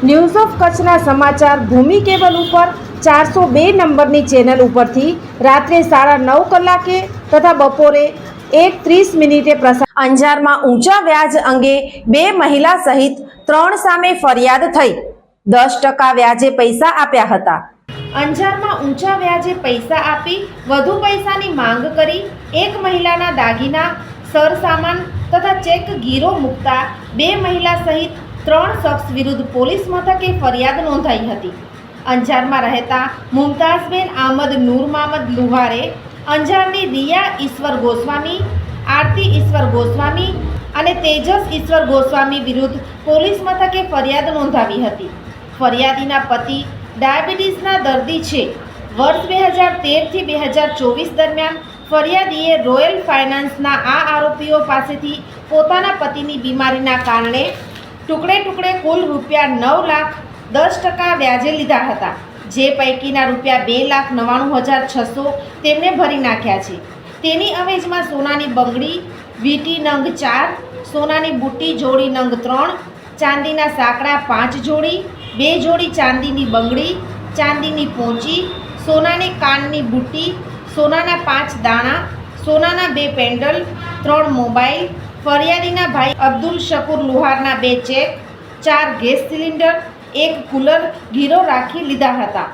news of કચ્છના સમાચાર ભૂમિ cable ઉપર ચારસો બે નંબરની ચેનલ ઉપરથી રાત્રે સાડા નવ કલાકે તથા બપોરે એક ત્રીસ મિનિટે પ્રસાર અંજારમાં ઊંચા વ્યાજ અંગે બે મહિલા સહિત ત્રણ સામે ફરિયાદ થઈ. દસ ટકા વ્યાજે પૈસા આપ્યા હતા. અંજારમાં ઊંચા વ્યાજે પૈસા આપી વધુ પૈસાની માંગ કરી એક મહિલાના દાગીના, સરસામાન તથા ચેક ગીરો મૂકતા બે મહિલા સહિત ત્રણ શખ્સ વિરુદ્ધ પોલીસ મથકે ફરિયાદ નોંધાઈ હતી. અંજારમાં રહેતા મુમતાઝબેન આહમદ નૂર મામદ લુહારે, અંજારની રિયા ઈશ્વર ગોસ્વામી, આરતી ઈશ્વર ગોસ્વામી અને તેજસ ઈશ્વર ગોસ્વામી વિરુદ્ધ પોલીસ મથકે ફરિયાદ નોંધાવી હતી. ફરિયાદીના પતિ ડાયાબિટીસના દર્દી છે. વર્ષ બે હજાર તેરથી બે હજાર ચોવીસ દરમિયાન ફરિયાદીએ રોયલ ફાઇનાન્સના આ આરોપીઓ પાસેથી પોતાના પતિની બીમારીના કારણે ટુકડે ટુકડે કુલ રૂપિયા નવ લાખ દસ ટકા વ્યાજે લીધા હતા. જે પૈકીના રૂપિયા બે લાખ નવ્વાણું હજાર છસો તેમણે ભરી નાખ્યા છે. તેની અવેજમાં સોનાની બંગડી, વીટી નંગ ચાર, સોનાની બુટ્ટી જોડી નંગ ત્રણ, ચાંદીના સાંકડા પાંચ જોડી, બે જોડી ચાંદીની બંગડી, ચાંદીની પોંચી, સોનાની કાનની બુટ્ટી, સોનાના પાંચ દાણા, સોનાના બે પેન્ડલ, ત્રણ મોબાઈલ ફરિયાદીના ભાઈ અબ્દુલ શકુર લુહારના બે ચેક, ચાર ગેસ સિલિન્ડર, એક કુલર ગીરો રાખી લીધા હતા.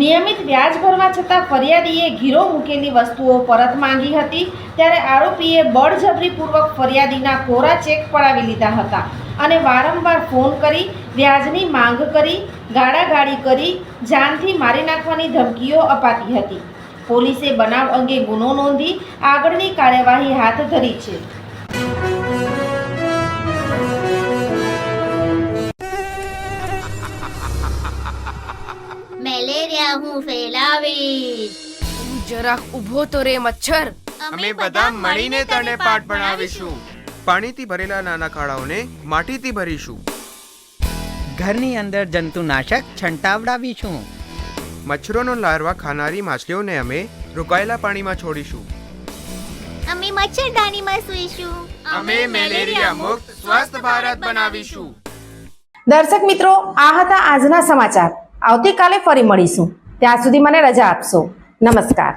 નિયમિત વ્યાજ ભરવા છતાં ફરિયાદીએ ગીરો મૂકેલી વસ્તુઓ પરત માંગી હતી, ત્યારે આરોપીએ બળજબરીપૂર્વક ફરિયાદીના કોરા ચેક પડાવી લીધા હતા અને વારંવાર ફોન કરી, વ્યાજની માંગ કરી, ગાળાગાળી કરી, જાનથી મારી નાખવાની ધમકીઓ અપાતી હતી. પોલીસે બનાવ અંગે ગુનો નોંધી આગળની કાર્યવાહી હાથ ધરી છે. મેલેરિયા હું ફેલાવીશ. તું જરાક ઊભો તો રે મચ્છર. અમે બધા મળીને તને પાઠ ભણાવીશું. પાણીથી ભરેલા નાના ખાડાઓને માટીથી ભરીશું. ઘરની અંદર જંતુનાશક છંટાવડાવીશું. મચ્છરોનો લાર્વા ખાનારી માછલીઓને અમે રોકાયેલા પાણીમાં છોડીશું. અમે મચ્છરદાનીમાં સૂઈશું. અમે મેલેરિયા મુક્ત સ્વસ્થ ભારત બનાવીશું. દર્શક મિત્રો આ હતા આજના સમાચાર. આવતીકાલે ફરી મળીશું. ત્યાં સુધી મને રજા આપશો. નમસ્કાર.